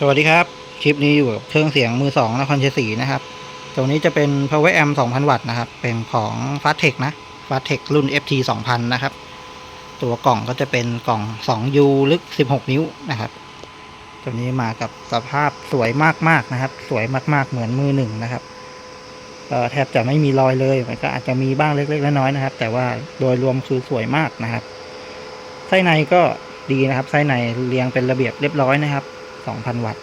สวัสดีครับ คลิปนี้อยู่กับเครื่องเสียงมือสองนครชัยศรีนะครับ ตัวนี้จะเป็น Power Amp 2,000 วัตต์นะครับ เป็นของ f a s t e c h นะ f a s t e c h รุ่น FT 2,000 นะครับ ตัวกล่องก็จะเป็นกล่อง 2U ลึก 16 นิ้วนะครับ ตัวนี้มากับสภาพสวยมากๆนะครับ สวยมากๆเหมือนมือหนึ่งนะครับก็แทบจะไม่มีรอยเลยมันก็อาจจะมีบ้างเล็กๆน้อยๆนะครับ แต่ว่าโดยรวมคือสวยมากนะครับไส้ในก็ดีนะครับไส้ในเรียงเป็นระเบียบเรียบร้อยนะครับ 2,000 วัตต์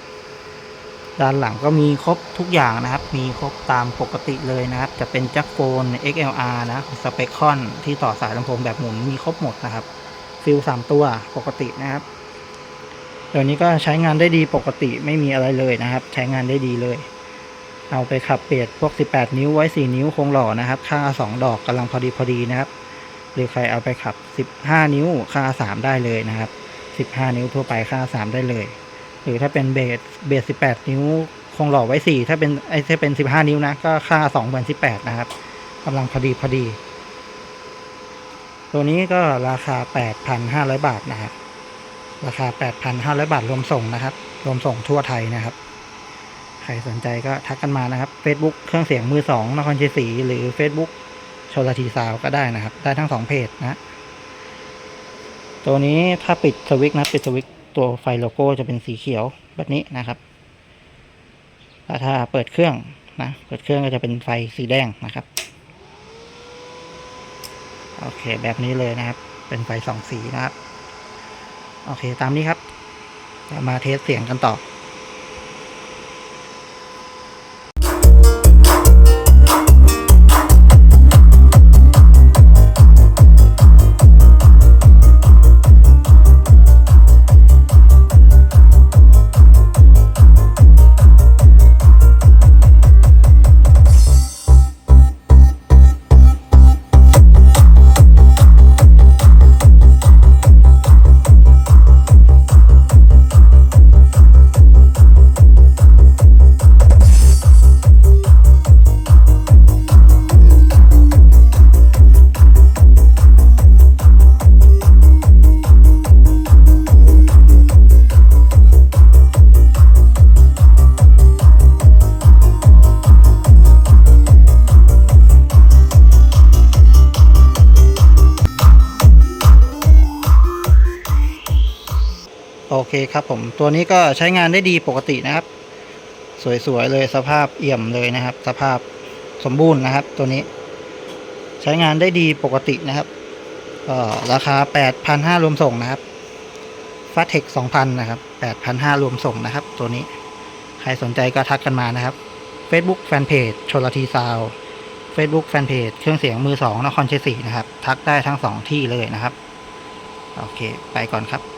ด้านหลังก็มีครบทุกอย่างนะครับ มีครบตามปกติเลยนะครับ จะเป็นจักรโฟน XLR นะสเปคคอนที่ต่อสายลำโพงแบบหมุนมีครบหมดนะครับ ฟิลสามตัวปกตินะครับเดี๋ยวนี้ก็ใช้งานได้ดีปกติไม่มีอะไรเลยนะครับ ใช้งานได้ดีเลย เอาไปขับเปียดพวก 18 นิ้วไว้ 4 นิ้วคงหล่อนะครับ ค่า 2 ดอกกำลังพอดีพอดีนะครับ หรือใครเอาไปขับ 15 นิ้วค่า 3 ได้เลยนะครับ 15 นิ้วทั่วไปค่า 3 ได้เลย หรือถ้าเป็นเบสเบส18นิ้ว คงหล่อไว้4ถ้าเป็นไอ้ถ้าเป็น15นิ้วนะ ก็ค่า2เหมือน18นะครับกำลังพอดีพอดี ตัวนี้ก็ราคา8,500บาทนะครับราคา8,500บาทรวมส่งนะครับ รวมส่งทั่วไทยนะครับใครสนใจก็ทักกันมานะครับ Facebook เครื่องเสียงมือสองนครชัยศรีหรือ Facebook ชลทีซาวก็ได้นะครับ ได้ทั้งสองเพจนะ ตัวนี้ถ้าปิดสวิตช์นะ ปิดสวิตช์ ตัวไฟโลโก้จะเป็นสีเขียวแบบนี้นะครับแล้วถ้าเปิดเครื่องนะเปิดเครื่องก็จะเป็นไฟสีแดงนะครับโอเคแบบนี้เลยนะครับ เป็นไฟสองสีนะครับ โอเคตามนี้ครับมาเทสเสียงกันต่อ โอเคครับผมตัวนี้ก็ใช้งานได้ดีปกตินะครับ สวยๆเลยสภาพเอี่ยมเลยนะครับ สภาพสมบูรณ์นะครับ ตัวนี้ ใช้งานได้ดีปกตินะครับก็ราคา 8,500รวมส่งนะครับฟาเทค2,000 นะครับ 8,500รวมส่งนะครับ ตัวนี้ใครสนใจก็ทักกันมานะครับ Facebook Fanpage ชลทีซาว Facebook Fanpage เครื่องเสียงมือสองนครเชัยศรีนะครับ ทักได้ทั้งสองที่เลยนะครับ โอเค ไปก่อนครับ